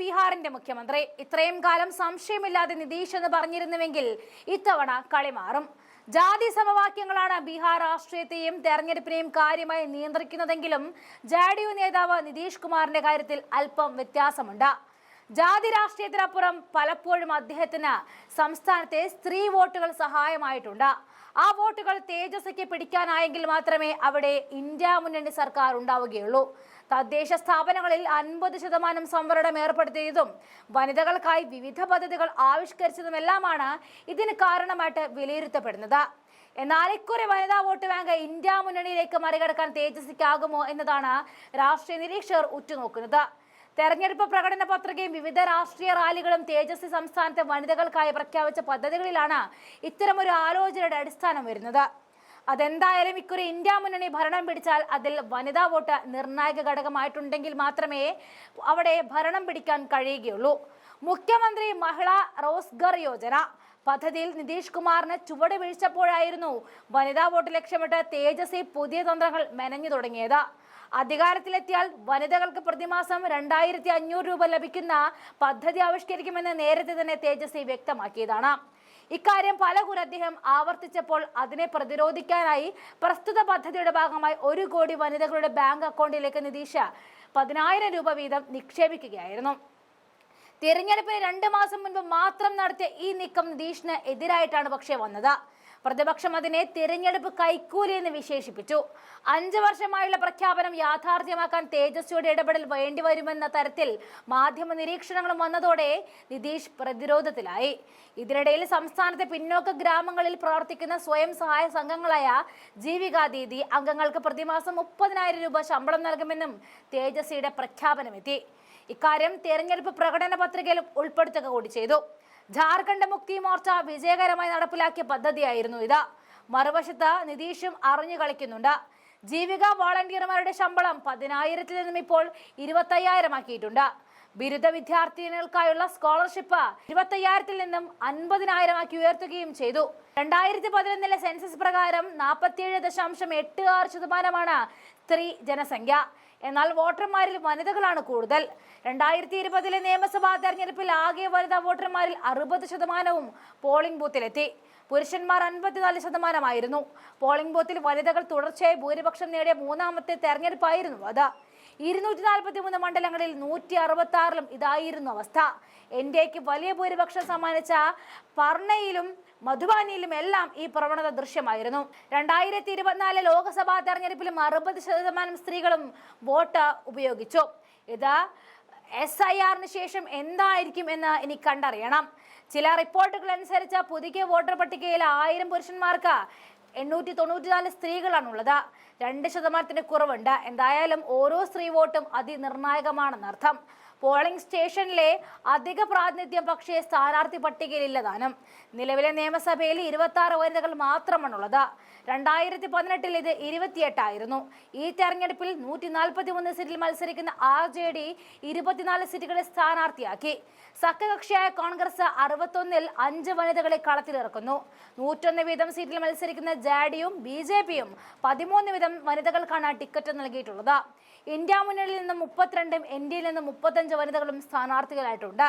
ബീഹാറിന്റെ മുഖ്യമന്ത്രി. ഇത്രയും കാലം സംശയമില്ലാതെ നിതീഷ് എന്ന് പറഞ്ഞിരുന്നുവെങ്കിൽ ഇത്തവണ കളി മാറും. ജാതി സമവാക്യങ്ങളാണ് ബീഹാർ രാഷ്ട്രീയത്തെയും തെരഞ്ഞെടുപ്പിനെയും കാര്യമായി നിയന്ത്രിക്കുന്നതെങ്കിലും ജെ നേതാവ് നിതീഷ് കുമാറിന്റെ കാര്യത്തിൽ അല്പം വ്യത്യാസമുണ്ട്. ജാതി രാഷ്ട്രീയത്തിനപ്പുറം പലപ്പോഴും അദ്ദേഹത്തിന് സംസ്ഥാനത്തെ സ്ത്രീ വോട്ടുകൾ സഹായമായിട്ടുണ്ട്. ആ വോട്ടുകൾ തേജസ്വിക്ക് പിടിക്കാനായെങ്കിൽ മാത്രമേ അവിടെ ഇന്ത്യ മുന്നണി സർക്കാർ ഉണ്ടാവുകയുള്ളൂ. തദ്ദേശ സ്ഥാപനങ്ങളിൽ അൻപത് ശതമാനം സംവരണം ഏർപ്പെടുത്തിയതും വനിതകൾക്കായി വിവിധ പദ്ധതികൾ ആവിഷ്കരിച്ചതുമെല്ലാമാണ് ഇതിന് കാരണമായിട്ട് വിലയിരുത്തപ്പെടുന്നത്. എന്നാൽ ഇക്കുറി വനിതാ വോട്ട് ബാങ്ക് ഇന്ത്യ മുന്നണിയിലേക്ക് മറികടക്കാൻ തേജസ്വിക്കാകുമോ എന്നതാണ് രാഷ്ട്രീയ നിരീക്ഷകർ ഉറ്റുനോക്കുന്നത്. തെരഞ്ഞെടുപ്പ് പ്രകടന പത്രികയും വിവിധ രാഷ്ട്രീയ റാലികളും തേജസ്വി സംസ്ഥാനത്തെ വനിതകൾക്കായി പ്രഖ്യാപിച്ച പദ്ധതികളിലാണ് ഇത്തരമൊരു ആലോചനയുടെ അടിസ്ഥാനം വരുന്നത്. അതെന്തായാലും ഇക്കുറി ഇന്ത്യ മുന്നണി ഭരണം പിടിച്ചാൽ അതിൽ വനിതാ വോട്ട് നിർണായക ഘടകമായിട്ടുണ്ടെങ്കിൽ മാത്രമേ അവിടെ ഭരണം പിടിക്കാൻ കഴിയുകയുള്ളൂ. മുഖ്യമന്ത്രി മഹിളാ റോസ്ഗർ യോജന. പദ്ധതിയിൽ നിതീഷ് കുമാറിന് ചുവട് വീഴ്ചപ്പോഴായിരുന്നു വനിതാ വോട്ട് ലക്ഷ്യമിട്ട് തേജസ്വി പുതിയ തന്ത്രങ്ങൾ മെനഞ്ഞു തുടങ്ങിയത്. അധികാരത്തിലെത്തിയാൽ വനിതകൾക്ക് പ്രതിമാസം രണ്ടായിരത്തി അഞ്ഞൂറ് രൂപ ലഭിക്കുന്ന പദ്ധതി ആവിഷ്കരിക്കുമെന്ന് നേരത്തെ തന്നെ തേജസ്വി വ്യക്തമാക്കിയതാണ്. ഇക്കാര്യം പലകുറി അദ്ദേഹം ആവർത്തിച്ചപ്പോൾ അതിനെ പ്രതിരോധിക്കാനായി പ്രസ്തുത പദ്ധതിയുടെ ഭാഗമായി ഒരു കോടി വനിതകളുടെ ബാങ്ക് അക്കൗണ്ടിലേക്ക് നിതീഷ പതിനായിരം രൂപ വീതം നിക്ഷേപിക്കുകയായിരുന്നു. തിരഞ്ഞെടുപ്പിന് രണ്ട് മാസം മുൻപ് മാത്രം നടത്തിയ ഈ നീക്കം നിതീഷിന് എതിരായിട്ടാണ് പക്ഷേ വന്നത്. പ്രതിപക്ഷം അതിനെ തിരഞ്ഞെടുപ്പ് കൈക്കൂലി എന്ന് വിശേഷിപ്പിച്ചു. അഞ്ചു വർഷമായുള്ള പ്രഖ്യാപനം യാഥാർത്ഥ്യമാക്കാൻ തേജസ്വിയുടെ ഇടപെടൽ വേണ്ടിവരുമെന്ന തരത്തിൽ മാധ്യമ നിരീക്ഷണങ്ങളും വന്നതോടെ നിതീഷ് പ്രതിരോധത്തിലായി. ഇതിനിടയിൽ സംസ്ഥാനത്തെ പിന്നോക്ക ഗ്രാമങ്ങളിൽ പ്രവർത്തിക്കുന്ന സ്വയം സഹായ സംഘങ്ങളായ ജീവികാ ദീദി അംഗങ്ങൾക്ക് പ്രതിമാസം മുപ്പതിനായിരം രൂപ ശമ്പളം നൽകുമെന്നും തേജസ്വിയുടെ പ്രഖ്യാപനമെത്തി. ഇക്കാര്യം തെരഞ്ഞെടുപ്പ് പ്രകടന പത്രികയിലും ഉൾപ്പെടുത്തുക കൂടി ചെയ്തു. ജാർഖണ്ഡ് മുക്തി മോർച്ച വിജയകരമായി നടപ്പിലാക്കിയ പദ്ധതിയായിരുന്നു ഇത്. മറുവശത്ത് നിതീഷും അറിഞ്ഞു കളിക്കുന്നുണ്ട്. ജീവിക വോളണ്ടിയർമാരുടെ ശമ്പളം പതിനായിരത്തിൽ നിന്നും ഇപ്പോൾ ഇരുപത്തയ്യായിരം ആക്കിയിട്ടുണ്ട് ബിരുദ വിദ്യാർത്ഥിനികൾക്കായുള്ള സ്കോളർഷിപ്പ് ഇരുപത്തയ്യായിരത്തിൽ നിന്നും അൻപതിനായിരം ആക്കി ഉയർത്തുകയും ചെയ്തു. രണ്ടായിരത്തി പതിനൊന്നിലെ സെൻസസ് പ്രകാരം നാൽപ്പത്തിയേഴ് ദശാംശം എട്ട് ആറ് ശതമാനമാണ് സ്ത്രീ ജനസംഖ്യ. എന്നാൽ വോട്ടർമാരിൽ വനിതകളാണ് കൂടുതൽ. രണ്ടായിരത്തി ഇരുപതിലെ നിയമസഭാ തെരഞ്ഞെടുപ്പിൽ ആകെ വനിതാ വോട്ടർമാരിൽ അറുപത് ശതമാനവും പോളിംഗ് ബൂത്തിലെത്തി. പുരുഷന്മാർ അൻപത്തിനാല് ശതമാനമായിരുന്നു. പോളിംഗ് ബൂത്തിൽ വനിതകൾ തുടർച്ചയായി ഭൂരിപക്ഷം നേടിയ മൂന്നാമത്തെ തെരഞ്ഞെടുപ്പായിരുന്നു അത്. ഇരുന്നൂറ്റി നാൽപ്പത്തി മൂന്ന് മണ്ഡലങ്ങളിൽ നൂറ്റി അറുപത്തി ആറിലും ഇതായിരുന്നു അവസ്ഥ. എൻ ഡി എക്ക് വലിയ ഭൂരിപക്ഷം സമ്മാനിച്ച പർണയിലും മധുബാനിയിലും എല്ലാം ഈ പ്രവണത ദൃശ്യമായിരുന്നു. രണ്ടായിരത്തി ഇരുപത്തിനാല് ലോക്സഭാ തെരഞ്ഞെടുപ്പിലും അറുപത് ശതമാനം സ്ത്രീകളും വോട്ട് ഉപയോഗിച്ചു. ഇത് എസ് ഐ ആറിന് ശേഷം എന്തായിരിക്കും എന്ന് ഇനി കണ്ടറിയണം. ചില റിപ്പോർട്ടുകൾ അനുസരിച്ച് പുതുക്കിയ വോട്ടർ പട്ടികയിൽ ആയിരം പുരുഷന്മാർക്ക് എണ്ണൂറ്റി തൊണ്ണൂറ്റിനാല് സ്ത്രീകളാണുള്ളത്. രണ്ട് ശതമാനത്തിന് കുറവുണ്ട്. എന്തായാലും ഓരോ സ്ത്രീ വോട്ടും അതിനിർണായകമാണെന്നർത്ഥം. പോളിംഗ് സ്റ്റേഷനിലെ അധിക പ്രാതിനിധ്യം പക്ഷേ സ്ഥാനാർത്ഥി പട്ടികയിലില്ല താനും. നിലവിലെ നിയമസഭയിൽ ഇരുപത്തി ആറ് വനിതകൾ മാത്രമാണുള്ളത്. രണ്ടായിരത്തി പതിനെട്ടിൽ ഇത് ഇരുപത്തിയെട്ടായിരുന്നു. ഈ തെരഞ്ഞെടുപ്പിൽ നൂറ്റി നാൽപ്പത്തി മൂന്ന് സീറ്റിൽ മത്സരിക്കുന്ന ആർ ജെ ഡി ഇരുപത്തിനാല് സീറ്റുകളെ സ്ഥാനാർത്ഥിയാക്കി. സഖ്യകക്ഷിയായ കോൺഗ്രസ് അറുപത്തൊന്നിൽ അഞ്ച് വനിതകളെ കളത്തിലിറക്കുന്നു. നൂറ്റൊന്ന് വീതം സീറ്റിൽ മത്സരിക്കുന്ന ജാഡിയും ബി ജെ പിയും പതിമൂന്ന് വീതം വനിതകൾക്കാണ് ടിക്കറ്റ് നൽകിയിട്ടുള്ളത്. ഇന്ത്യ മുന്നണിയിൽ നിന്ന് മുപ്പത്തിരണ്ടും എൻ ഡിയിൽ നിന്നും മുപ്പത്തഞ്ച് വനിതകളും സ്ഥാനാർത്ഥികളായിട്ടുണ്ട്.